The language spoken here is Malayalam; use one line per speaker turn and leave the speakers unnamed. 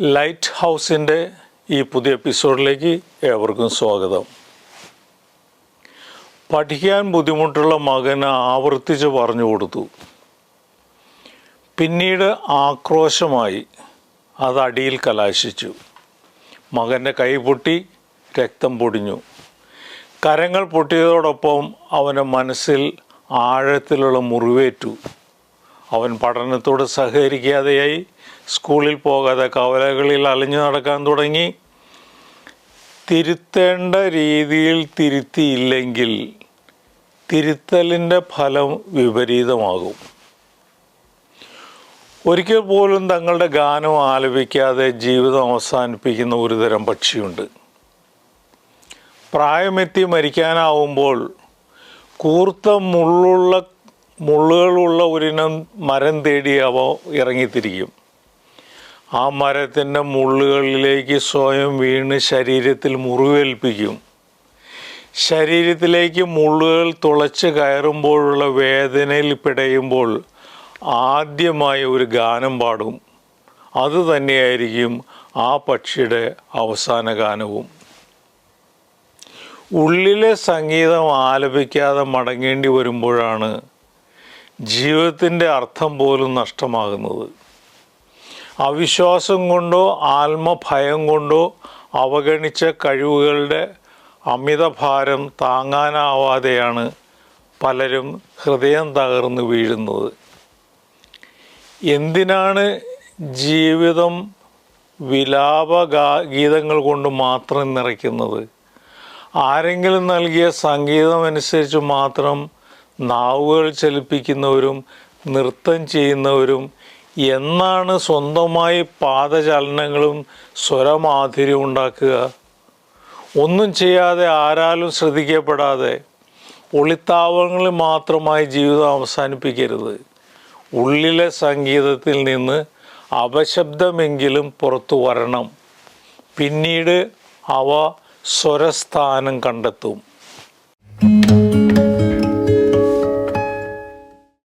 ലൈറ്റ് ഹൗസിന്റെ ഈ പുതിയ എപ്പിസോഡിലേക്ക് ഏവർക്കും സ്വാഗതം. പഠിക്കാൻ ബുദ്ധിമുട്ടുള്ള മകന് ആവർത്തിച്ച് പറഞ്ഞു കൊടുത്തു. പിന്നീട് ആക്രോശമായി അത് അടിയിൽ കലാശിച്ചു. മകന്റെ കൈ പൊട്ടി രക്തം പൊടിഞ്ഞു. കരങ്ങൾ പൊട്ടിയതോടൊപ്പം അവന്റെ മനസ്സിൽ ആഴത്തിലുള്ള മുറിവേറ്റു. അവൻ പഠനത്തോട് സഹകരിക്കാതെയായി സ്കൂളിൽ പോകാതെ കവലകളിൽ അലഞ്ഞു നടക്കാൻ തുടങ്ങി. തിരുത്തേണ്ട രീതിയിൽ തിരുത്തിയില്ലെങ്കിൽ തിരുത്തലിന്റെ ഫലം വിപരീതമാകും. ഒരിക്കൽ പോലും തങ്ങളുടെ ഗാനം ആലപിക്കാതെ ജീവിതം അവസാനിപ്പിക്കുന്ന ഒരുതരം പക്ഷിയുണ്ട്. പ്രായമെത്തി മരിക്കാനാവുമ്പോൾ കൂർത്ത മുള്ളുള്ള മുള്ളുകളുള്ള ഒരിനം മരം തേടി അവ ഇറങ്ങിത്തിരിക്കും. ആ മരത്തിന്റെ മുള്ളുകളിലേക്ക് സ്വയം വീണ് ശരീരത്തിൽ മുറിവേൽപ്പിക്കും. ശരീരത്തിലേക്ക് മുള്ളുകൾ തുളച്ച് കയറുമ്പോഴുള്ള വേദനയിൽ പിടയുമ്പോൾ ആദ്യമായി ഒരു ഗാനം പാടും. അത് തന്നെയായിരിക്കും ആ പക്ഷിയുടെ അവസാന ഗാനവും. ഉള്ളിലെ സംഗീതം ആലപിക്കാതെ മടങ്ങേണ്ടി വരുമ്പോഴാണ് ജീവിതത്തിന്റെ അർത്ഥം പോലും നഷ്ടമാകുന്നത്. അവിശ്വാസം കൊണ്ടോ ആത്മഭയം കൊണ്ടോ അവഗണിച്ച കഴിവുകളുടെ അമിതഭാരം താങ്ങാനാവാതെയാണ് പലരും ഹൃദയം തകർന്നു വീഴുന്നത്. എന്തിനാണ് ജീവിതം വിലാപ ഗീതങ്ങൾ കൊണ്ട് മാത്രം നിറയ്ക്കുന്നത്? ആരെങ്കിലും നൽകിയ സംഗീതമനുസരിച്ച് മാത്രം നാവുകൾ ചലിപ്പിക്കുന്നവരും നൃത്തം ചെയ്യുന്നവരും എന്നാണ് സ്വന്തമായി പാദചലനങ്ങളും സ്വരമാധുര്യം ഉണ്ടാക്കുക. ഒന്നും ചെയ്യാതെ ആരാലും ശ്രദ്ധിക്കപ്പെടാതെ ഒളിത്താവളങ്ങളിൽ മാത്രമായി ജീവിതം അവസാനിപ്പിക്കരുത്. ഉള്ളിലെ സംഗീതത്തിൽ നിന്ന് അപശബ്ദമെങ്കിലും പുറത്തു വരണം. പിന്നീട് അവ സ്വരസ്ഥാനം കണ്ടെത്തും.